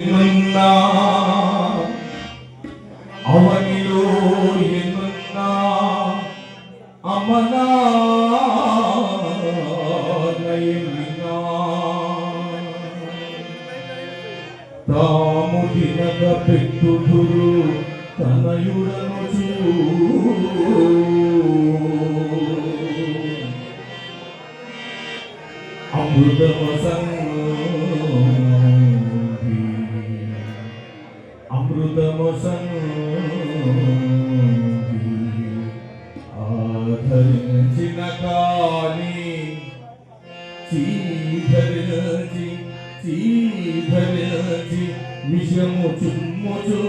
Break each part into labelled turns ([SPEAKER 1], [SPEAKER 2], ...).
[SPEAKER 1] ఎన్నున్నా అవనిలో ఎన్నున్నా అమనా? తాము తినగ పెట్టుదురు తనయుడను అమృతమసంగి ఆధరించిన కాని చీధరించి చీధరించి విషము చుమ్ముచు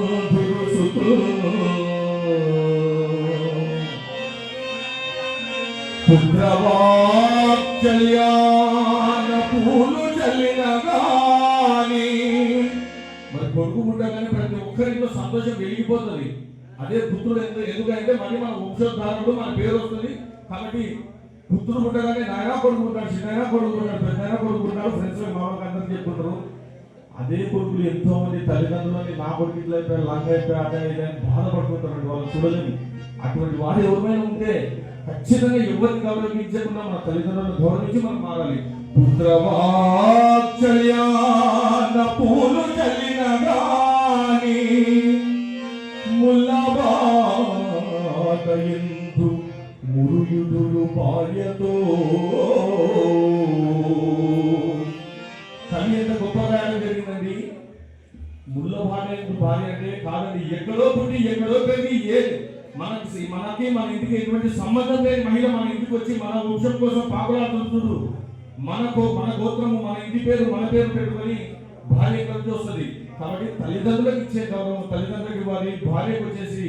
[SPEAKER 1] పూలు చల్లిన మరి కొడుకు పుట్టగానే ప్రతి ఒక్కరింట్లో సంతోషం వెలిగిపోతుంది. అదే పుత్రుడు ఎందుకు ఎందుకంటే మళ్ళీ మన వంశోద్ధారుడు మన పేరు వస్తుంది. కాబట్టి పుత్రుడు పుట్టగానే నాయన కొడుకుంటాడు చిన్న కొడుకుంటాడు పెద్ద కొడుకుంటాడు ఫ్రెండ్స్ మామూలుగా అందరికి చెప్పుకుంటారు. అదే కొడుకులు ఎంతో మంది తల్లిదండ్రులని నా కొడుకు ఇట్లా అయిపోయారు లంగ అయిపోయారు అదే ఇదే అని బాధపడుతుంటారు వాళ్ళు చూడలేని అటువంటి వాడు ఎవరిమైనా ఉంటే ఖచ్చితంగా ఎవరిని గౌరవించకుండా మన తల్లిదండ్రులను గౌరవించి మనం మారాలి. పుత్రవాత్సల్యాన పూలు ముల్లబాట ఎందు మురుయుదులు భార్యతో. తల్లి ఎంత గొప్పదానం జరిగిందండి? ముళ్ళ భార్య ఎందుకు భార్య అంటే కాదండి ఎక్కడో పుట్టి ఎక్కడో పెరిగి ఏ మనకి మనకి మన ఇంటికి ఎటువంటి సంబంధం లేని మహిళ మన ఇంటికి వచ్చి మన వృక్షం కోసం పాకులాడుతుంటుడు మనకు మన గోత్రము మన ఇంటి పేరు మన పేరు పెట్టుకొని భార్య కలిసి వస్తుంది. కాబట్టి తల్లిదండ్రులకు ఇచ్చే గౌరవం తల్లిదండ్రులకు ఇవ్వాలి భార్యకు వచ్చేసి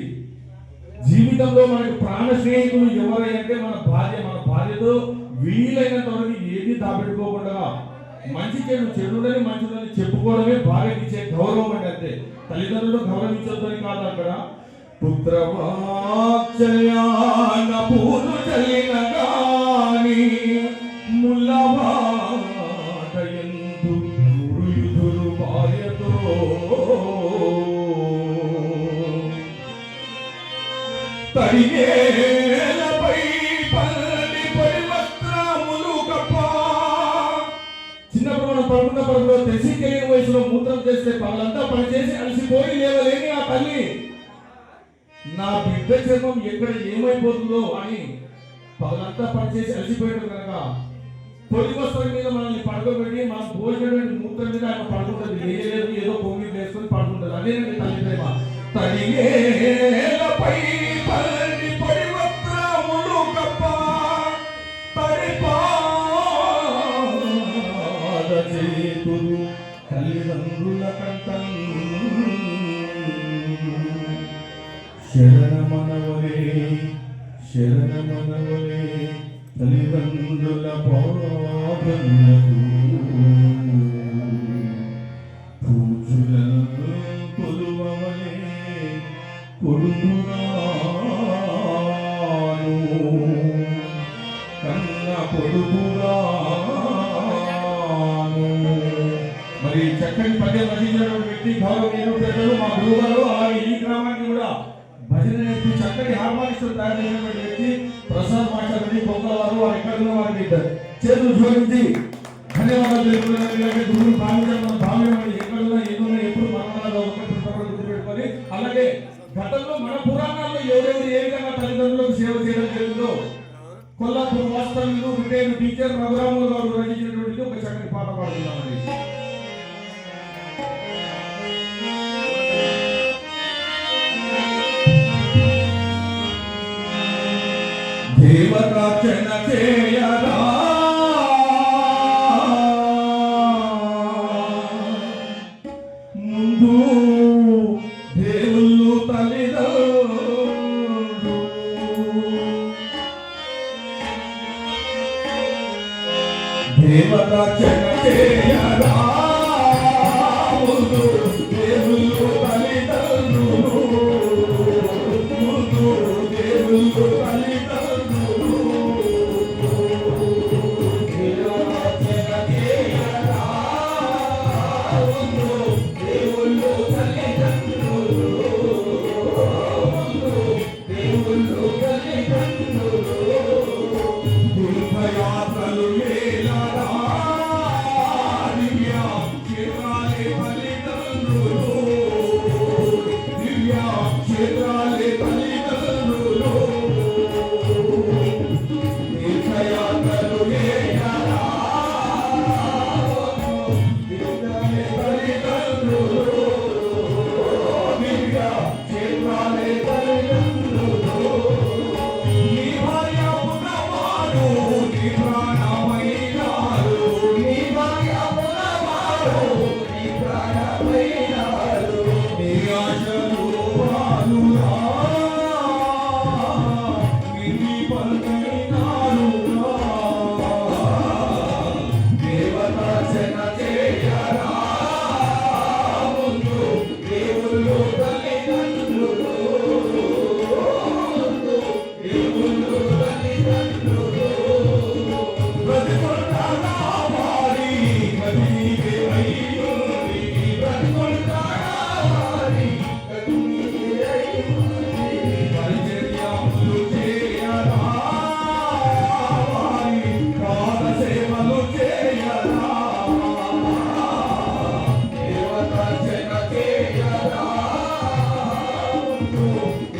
[SPEAKER 1] జీవితంలో మనకు ప్రాణ స్నేహితులు ఎవరై అంటే మన భార్య మన భార్యతో వీలైనంత వరకు ఏది దాపెట్టుకోకుండా మంచి చెడు చెడులని మంచిదని చెప్పుకోవడమే భార్యకి ఇచ్చే గౌరవం అంటే అంతే. తల్లిదండ్రులు గౌరవించొద్దని కాదు అక్కడ. పుత్రవాత్సల్యాన పూలు చల్లిన పల్లని పరివస్త్రములు కప్ప. చిన్నప్పుడు మనం పడుకున్న పడుకున్న తెలిసి తెలియని వయసులో మూత్రం చేస్తే పగలంతా పనిచేసి అలసిపోయి లేవలేని ఆ తల్లి. నా బిడ్డ చర్మం ఎక్కడ ఏమైపోతుందో అని పగలంతా పనిచేసి అలసిపోయాడు కనుక పొడి వస్త్రం మీద మనల్ని పడుకోబెట్టి మనం భోజనం మూత్రం మీద ఆయన పడుకుంటుంది. వేయలేదు ఏదో పొంగి వేసుకొని పడుకుంటుంది. అదేనండి తల్లి ప్రేమ. తల్లిదండ్రుల శరణమనవలే శరణమనవలే తల్లిదండ్రుల పాదములకు కన్న మరి చక్కటి పద్యం రచించిన వ్యక్తి గౌరవ పెద్దలు మా గురువుగారు అలాగే ఈ గ్రామానికి కూడా భజన నేర్పి చక్కటి హార్మోనిస్టులు తయారు చేసినటువంటి వ్యక్తి ప్రసాద్ మాస్టర్ పొంగల్ వారు వారు ఎక్కడ వారికి చేతులు జోడించి ధన్యవాదాలు తెలుపుతున్నారు గురువులు భావించాలి మనం భావ్యమని ఎక్కడున్నా ఎన్నున్నా ఎప్పుడు మనమన్నదో గుర్తుపెట్టుకొని అలాగే గతంలో మన పురాణాల్లో ఎవరెవరు ఏ విధంగా తల్లిదండ్రులకు సేవ చేయడం జరిగిందో కొల్లాపూర్ వాస్తవ్యులు రిటైర్డ్ టీచర్ రఘురాములు గారు రచించినటువంటి ఒక చక్కని పాట పాడుతున్నామండి దేవతార్చన చే దేవతార్చన చెయ్యరా Thank you. Thank
[SPEAKER 2] you.